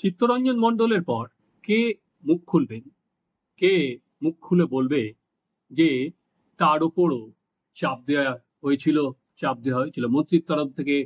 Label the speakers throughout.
Speaker 1: চিত্তরঞ্জন মণ্ডলের পর কে মুখ খুলবেন? কে মুখ খুলে বলবে যে তার ওপরও চাপ দেওয়া হয়েছিল, চাপ দেওয়া হয়েছিল, মন্ত্রীর তরফ থেকে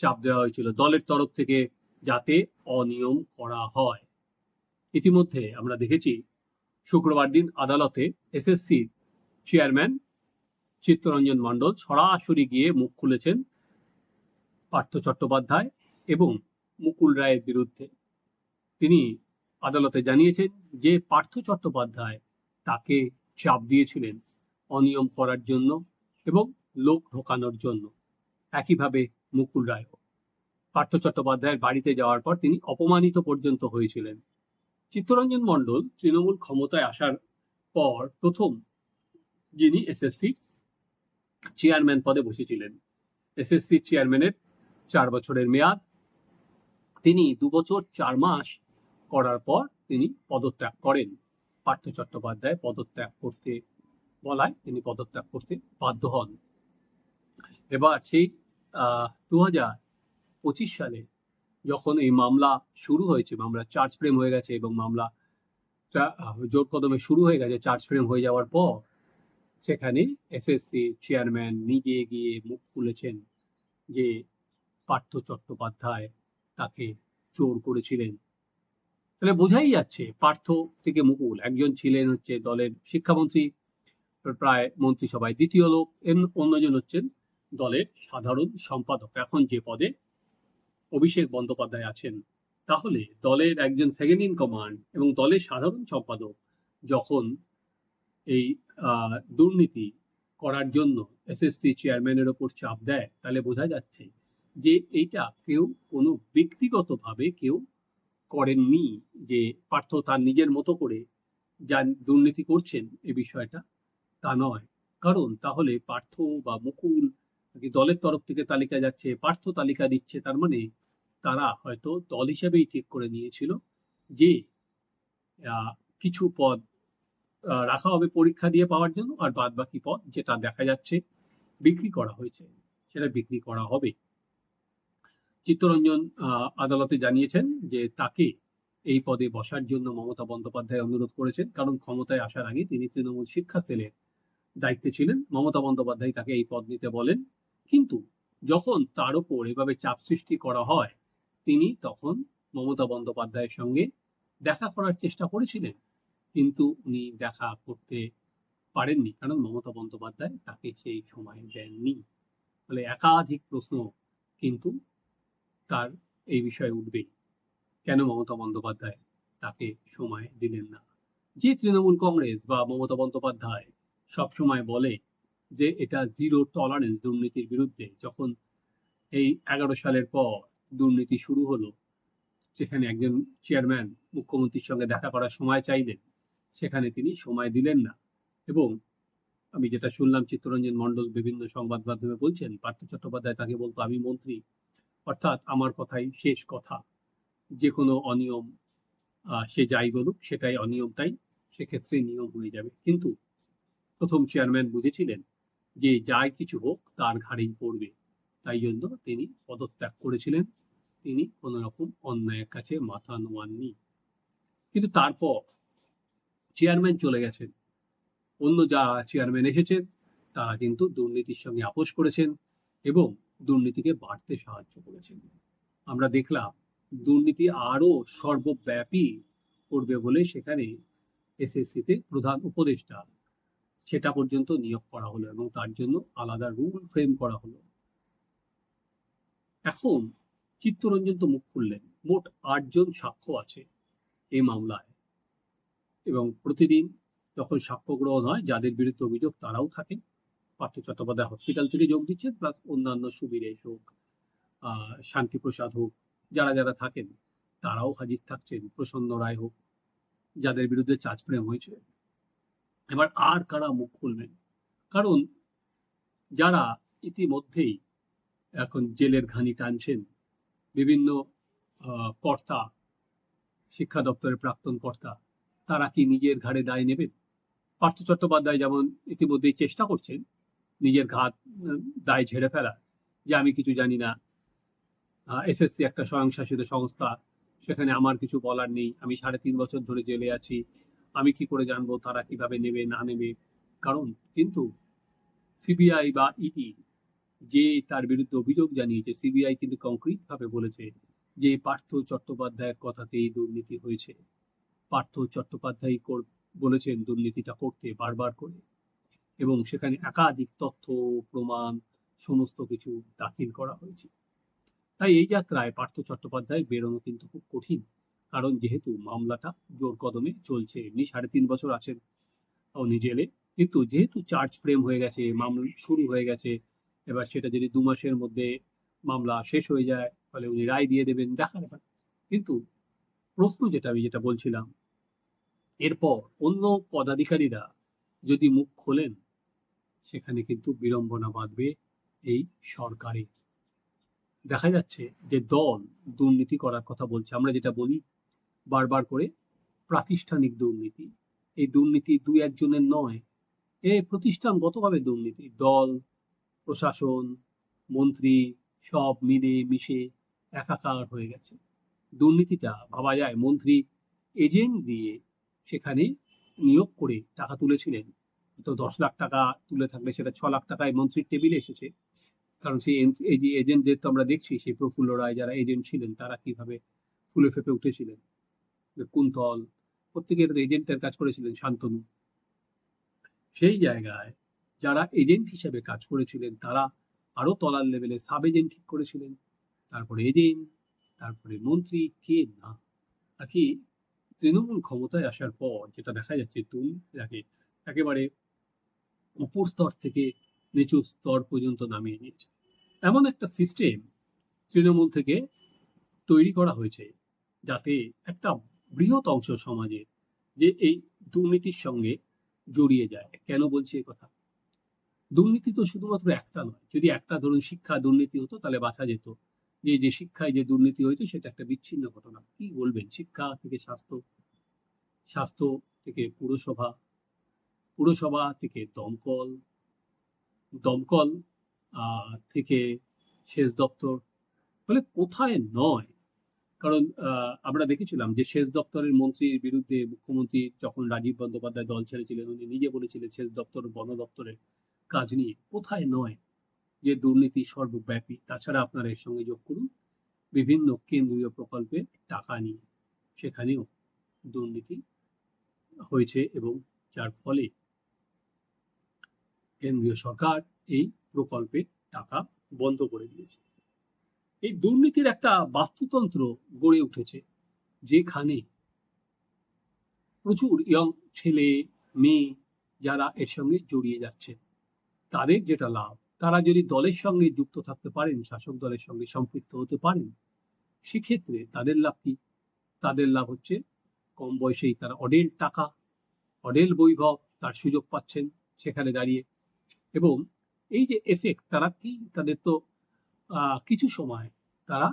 Speaker 1: চাপ দেওয়া হয়েছিল, দলের তরফ থেকে যাতে অনিয়ম করা হয়। ইতিমধ্যে আমরা দেখেছি শুক্রবার দিন আদালতে এসএসসির চেয়ারম্যান চিত্তরঞ্জন মণ্ডল সরাসরি গিয়ে মুখ খুলেছেন পার্থ চট্টোপাধ্যায় এবং মুকুল রায়ের বিরুদ্ধে। তিনি আদালতে জানিয়েছেন যে পার্থ চট্টোপাধ্যায় তাকে চাপ দিয়েছিলেন অনিয়ম করার জন্য এবং লোক ঢোকানোর জন্য। একইভাবে মুকুল রায়ও। পার্থ চট্টোপাধ্যায়ের বাড়িতে যাওয়ার পর তিনি অপমানিত পর্যন্ত হয়েছিলেন। চিত্তরঞ্জন মণ্ডল তৃণমূল ক্ষমতায় আসার পর প্রথম যিনি এসএসসি চেয়ারম্যান পদে বসেছিলেন। এসএসসি চেয়ারম্যানের চার বছরের মেয়াদ। তিনি দু বছর চার মাস করার পর তিনি পদত্যাগ করেন। পার্থ চট্টোপাধ্যায় পদত্যাগ করতে বলায় তিনি পদত্যাগ করতে বাধ্য হন। এবার সেই দু হাজার পঁচিশ সালে যখন এই মামলা শুরু হয়েছে মামলা চার্জ ফ্রেম হয়ে গেছে এবং মামলা জোর কদমে শুরু হয়ে গেছে চার্জ ফ্রেম হয়ে যাওয়ার পর সেখানে এসএসসি চেয়ারম্যান নিজে গিয়ে মুখ খুলেছেন যে পার্থ চট্টোপাধ্যায় তাকে চোর করেছিলেন। তাহলে বোঝাই যাচ্ছে, পার্থ থেকে মুকুল, একজন ছিলেন হচ্ছে দলের শিক্ষামন্ত্রী, প্রায় মন্ত্রিসভায় দ্বিতীয় লোক অন্যজন হচ্ছেন দলের সাধারণ সম্পাদক। এখন যে পদে অভিষেক বন্দ্যোপাধ্যায় আছেন, তাহলে দলের একজন সেকেন্ড ইন কমান্ড এবং দলের সাধারণ সম্পাদক যখন এই দুর্নীতি করার জন্য এসএসসি চেয়ারম্যানের ওপর চাপ দেয়, তাহলে বোঝা যাচ্ছে যে এইটা কেউ কোনো ব্যক্তিগতভাবে কেউ করেননি যে পার্থ তার নিজের মতো করে যা দুর্নীতি করছেন এ বিষয়টা, তা নয়। কারণ তাহলে পার্থ বা মুকুল দলের তরফ থেকে তালিকা যাচ্ছে, পার্থ তালিকা দিচ্ছে, তার মানে তারা হয়তো দল হিসেবেই ঠিক করে নিয়েছিল যে কিছু পদ রাখা হবে পরীক্ষা দিয়ে পাওয়ার জন্য আর বাদ বাকি পদ যেটা দেখা যাচ্ছে বিক্রি করা হয়েছে, সেটা বিক্রি করা হবে। চিত্তরঞ্জন আদালতে জানিয়েছেন যে তাকে এই পদে বসার জন্য মমতা বন্দ্যোপাধ্যায় অনুরোধ করেছেন। কারণ ক্ষমতায় আসার আগে তিনি তৃণমূল শিক্ষা সেলের দায়িত্বে ছিলেন। মমতা বন্দ্যোপাধ্যায় তাকে এই পদ নিতে বলেন। কিন্তু যখন তার উপর এভাবে চাপ সৃষ্টি করা হয়, তিনি তখন মমতা বন্দ্যোপাধ্যায়ের সঙ্গে দেখা করার চেষ্টা করেছিলেন। কিন্তু উনি দেখা করতে পারেননি। কারণ মমতা বন্দ্যোপাধ্যায় তাকে সেই সময় দেননি। ফলে একাধিক প্রশ্ন কিন্তু তার এই বিষয়ে উঠবেই। কেন মমতা বন্দ্যোপাধ্যায় তাকে সময় দিলেন না? যে তৃণমূল কংগ্রেস বা মমতা বন্দ্যোপাধ্যায় সবসময় বলে যে এটা জিরো টলারেন্স দুর্নীতির বিরুদ্ধে, যখন এই এগারো সালের পর দুর্নীতি শুরু হলো, সেখানে একজন চেয়ারম্যান মুখ্যমন্ত্রীর সঙ্গে দেখা করার সময় চাইলেন, সেখানে তিনি সময় দিলেন না। এবং আমি যেটা শুনলাম, চিত্তরঞ্জন মণ্ডল বিভিন্ন সংবাদ মাধ্যমে বলছেন, পার্থ চট্টোপাধ্যায় তাকে বলতো, আমি মন্ত্রী। অর্থাৎ আমার কথাই শেষ কথা। যে কোনো অনিয়ম সে যাই বলুক, সেটাই অনিয়মটাই, সেক্ষেত্রে নিয়ম হয়ে যাবে। কিন্তু প্রথম চেয়ারম্যান বুঝেছিলেন যে যাই কিছু হোক, তার ঘাড়েই পড়বে। তাই জন্য তিনি পদত্যাগ করেছিলেন। তিনি কোনো রকম অন্যায়ের কাছে মাথা নোয়াননি। কিন্তু তারপর চেয়ারম্যান চলে গেছেন। অন্য যা চেয়ারম্যান এসেছেন, তারা কিন্তু দুর্নীতির সঙ্গে আপোষ করেছেন এবং দুর্নীতিকে বাড়তে সাহায্য করেছেন আমরা দেখলাম দুর্নীতি আরও সর্বব্যাপী করবে বলে সেখানে এসএসসিতে প্রধান উপদেষ্টা সেটা পর্যন্ত নিয়োগ করা হলো এবং তার জন্য আলাদা রুল ফ্রেম করা হলো। এখন চিত্তরঞ্জন তো মুখ খুললেন, মোট আটজন সাক্ষ্য আছে এই মামলায়। এবং প্রতিদিন যখন সাক্ষ্য গ্রহণ হয়, যাদের বিরুদ্ধে অভিযোগ তারাও থাকেন। পার্থ চট্টোপাধ্যায় হসপিটাল থেকে যোগ দিচ্ছেন প্লাস অন্যান্য সুবীরেশ হোক শান্তিপ্রসাদ হোক, যারা যারা থাকেন, তারাও হাজির থাকছেন, প্রসন্ন রায় হোক, যাদের বিরুদ্ধে চার্জ ফ্রেম হয়েছে। এবার আর কারা মুখ খুলবেন? কারণ যারা ইতিমধ্যেই এখন জেলের ঘানি টানছেন, বিভিন্ন কর্তা, শিক্ষা দপ্তরের প্রাক্তন কর্তা, তারা কি নিজের ঘাড়ে দায় নেবেন? পার্থ চট্টোপাধ্যায় যেমন ইতিমধ্যেই চেষ্টা করছেন নিজের ঘাত দায় ঝেড়ে ফেলা, যে আমি কিছু জানি না। এসএসসি একটা স্বয়ংশাসিত সংস্থা, সেখানে আমার কিছু বলার নেই। আমি সাড়ে তিন বছর ধরে জেলে আছি। আমি কি করে জানব তারা কীভাবে নেবে, না নেবে? কারণ কিন্তু সিবিআই বা ইডি যে তার বিরুদ্ধে অভিযোগ জানিয়েছে, সিবিআই কিন্তু কংক্রিটভাবে বলেছে যে পার্থ চট্টোপাধ্যায়ের কথাতেই দুর্নীতি হয়েছে। পার্থ চট্টোপাধ্যায় বলেছেন দুর্নীতিটা করতে বারবার করে। এবং সেখানে একাধিক তথ্য, প্রমাণ, সমস্ত কিছু দাখিল করা হয়েছে। তাই এই যাত্রায় পার্থ চট্টোপাধ্যায় বেরোনো কিন্তু খুব কঠিন, কারণ যেহেতু মামলাটা জোর কদমে চলছে এমনি সাড়ে তিন বছর আছেন উনি জেলে, কিন্তু যেহেতু চার্জ ফ্রেম হয়ে গেছে, মামলা শুরু হয়ে গেছে, এবার সেটা যদি দু মাসের মধ্যে মামলা শেষ হয়ে যায় ফলে উনি রায় দিয়ে দেবেন, দেখা ব্যাপার কিন্তু প্রশ্ন যেটা আমি যেটা বলছিলাম, এরপর অন্য পদাধিকারীরা যদি মুখ খোলেন, সেখানে কিন্তু বিড়ম্বনা বাঁধবে এই সরকারের। দেখা যাচ্ছে যে দল দুর্নীতি করার কথা বলছে। আমরা যেটা বলি, বারবার করে প্রাতিষ্ঠানিক দুর্নীতি। এই দুর্নীতি দুই একজনের নয়, এ প্রতিষ্ঠানগতভাবে দুর্নীতি। দল, প্রশাসন, মন্ত্রী সব মিলে মিশে একাকার হয়ে গেছে। দুর্নীতিটা ভাবা যায়। মন্ত্রী এজেন্ট দিয়ে সেখানে নিয়োগ করে টাকা তুলেছিলেন। তো দশ লাখ টাকা তুলে থাকলে সেটা ছ লাখ টাকায় মন্ত্রীর টেবিলে এসেছে। কারণ সেই এই যে এজেন্টদের তো আমরা দেখছি, সেই প্রফুল্ল রায় যারা এজেন্ট ছিলেন, তারা কীভাবে ফুলে ফেপে উঠেছিলেন? কুন্তল প্রত্যেকের এজেন্টের কাজ করেছিলেন শান্তনু। সেই জায়গায় যারা এজেন্ট হিসেবে কাজ করেছিলেন, তারা আরও তলার লেভেলে সাব এজেন্ট ঠিক করেছিলেন। তারপরে এজেন্ট তারপরে মন্ত্রী, কে না? আর কি তৃণমূল ক্ষমতায় আসার পর যেটা দেখা যাচ্ছে তুমি যাকে একেবারে উপর স্তর থেকে নিচু স্তর পর্যন্ত নামিয়ে দিয়েছে এমন একটা সিস্টেম তৃণমূল থেকে তৈরি করা হয়েছে যাতে একটা বৃহৎ অংশ সমাজের যে এই দুর্নীতির সঙ্গে জড়িয়ে যায়। কেন বলছি এ কথা? দুর্নীতি তো শুধুমাত্র একটা নয়। যদি একটা ধরুন শিক্ষা দুর্নীতি হতো তাহলে বাঁচা যেত। যে যে শিক্ষায় যে দুর্নীতি হয়েছে সেটা একটা বিচ্ছিন্ন ঘটনা। কি বলবেন? শিক্ষা থেকে স্বাস্থ্য স্বাস্থ্য থেকে পুরসভা পুরসভা থেকে দমকল দমকল থেকে সেচ দপ্তর। ফলে কোথায় নয়? কারণ আমরা দেখেছিলাম যে সেচ দপ্তরের মন্ত্রীর বিরুদ্ধে মুখ্যমন্ত্রী যখন রাজীব বন্দ্যোপাধ্যায় দল ছেড়েছিলেন, উনি নিজে বলেছিলেন সেচ দপ্তর বন দপ্তরের কাজ নিয়ে। কোথায় নয়? যে দুর্নীতি সর্বব্যাপী, তাছাড়া আপনারা এর সঙ্গে যোগ করুন। বিভিন্ন কেন্দ্রীয় প্রকল্পে টাকা নিয়ে সেখানেও দুর্নীতি হয়েছে এবং যার ফলে কেন্দ্রীয় সরকার এই প্রকল্পে টাকা বন্ধ করে দিয়েছে। এই দুর্নীতির একটা বাস্তুতন্ত্র গড়ে উঠেছে, যেখানে প্রচুর ইয়ং ছেলে, মেয়ে যারা এর সঙ্গে জড়িয়ে যাচ্ছে, তাদের যেটা লাভ তারা যদি দলের সঙ্গে যুক্ত থাকতে পারেন, শাসক দলের সঙ্গে সম্পৃক্ত হতে পারেন, সেক্ষেত্রে তাদের লাভ কি? তাদের লাভ হচ্ছে কম বয়সেই তারা অডেল টাকা, অডেল বৈভব তার সুযোগ পাচ্ছেন সেখানে দাঁড়িয়ে। এবং এই যে এফেক্ট তারা কি? তাদের তো কিছু সময় তারা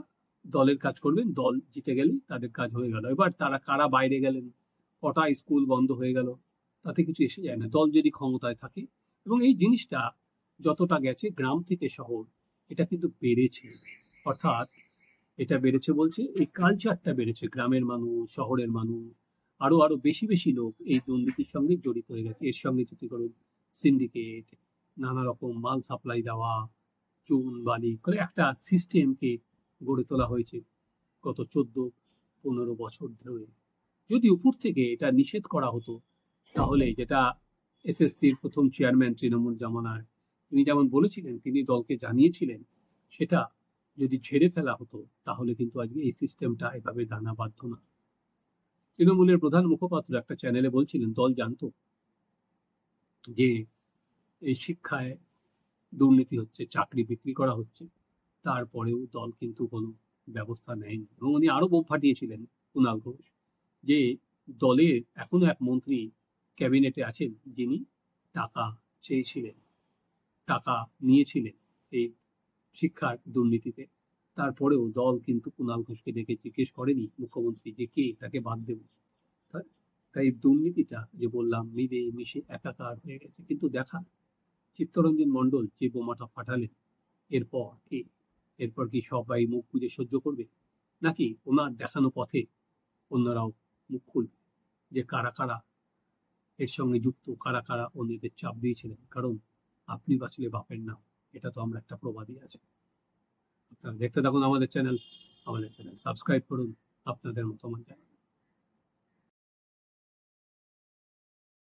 Speaker 1: দলের কাজ করবেন, দল জিতে গেলে তাদের কাজ হয়ে গেল। এবার তারা কারা বাইরে গেলেন? কটা স্কুল বন্ধ হয়ে গেল? তাতে কিছু এসে যায় না। দল যদি ক্ষমতায় থাকে, এবং এই জিনিসটা যতটা গেছে গ্রাম থেকে শহর, এটা কিন্তু বেড়েছে। অর্থাৎ এটা বেড়েছে বলছে, এই কালচারটা বেড়েছে। গ্রামের মানুষ, শহরের মানুষ, আরও আরও বেশি বেশি লোক এই দুর্নীতির সঙ্গে জড়িত হয়ে গেছে। এর সঙ্গে যদি করুন সিন্ডিকেট নানা রকম মাল সাপ্লাই দেওয়া, চুন, বালি, করে একটা সিস্টেমকে গড়ে তোলা হয়েছে গত চোদ্দ, পনেরো বছর ধরে। যদি উপর থেকে এটা নিষেধ করা হতো, তাহলে যেটা এসএসসির প্রথম চেয়ারম্যান তৃণমূল জামানার তিনি যেমন বলেছিলেন, তিনি দলকে জানিয়েছিলেন, সেটা যদি ঝেড়ে ফেলা হতো, তাহলে কিন্তু আজকে এই সিস্টেমটা এভাবে দানা বাধ্য না। তৃণমূলের প্রধান মুখপাত্র একটা চ্যানেলে বলছিলেন, দল জানতো যে এই শিক্ষায় দুর্নীতি হচ্ছে, চাকরি বিক্রি করা হচ্ছে, তারপরেও দল কিন্তু কোনো ব্যবস্থা নেয়নি। এবং উনি আরও বোম ফাটিয়েছিলেন কুণাল ঘোষ, যে দলের এখনও এক মন্ত্রী ক্যাবিনেটে আছেন, যিনি টাকা চেয়েছিলেন। টাকা নিয়েছিলেন এই শিক্ষার দুর্নীতিতে। তারপরেও দল কিন্তু কুণাল ঘোষকে ডেকে জিজ্ঞেস করেনি মুখ্যমন্ত্রী যে কে, তাকে বাদ দেব। তাই দুর্নীতিটা যে বললাম, মিলে মিশে একাকার হয়ে গেছে। কিন্তু দেখা, চিত্তরঞ্জন মণ্ডল যে বোমাটা ফাটালেন এরপর কি? এরপর কি সবাই মুখ বুঝে সহ্য করবে? নাকি ওনার দেখানো পথে অন্যরাও মুখ খুলবে? যে কারা কারা এর সঙ্গে যুক্ত, কারা কারা অন্যদের চাপ দিয়েছিলেন? কারণ আপনি বাঁচলে বাপের নাম, এটা তো আমরা একটা প্রবাদই আছে। আপনারা দেখতে থাকুন আমাদের চ্যানেল আমাদের চ্যানেল সাবস্ক্রাইব করুন, আপনাদের মতামত জানান।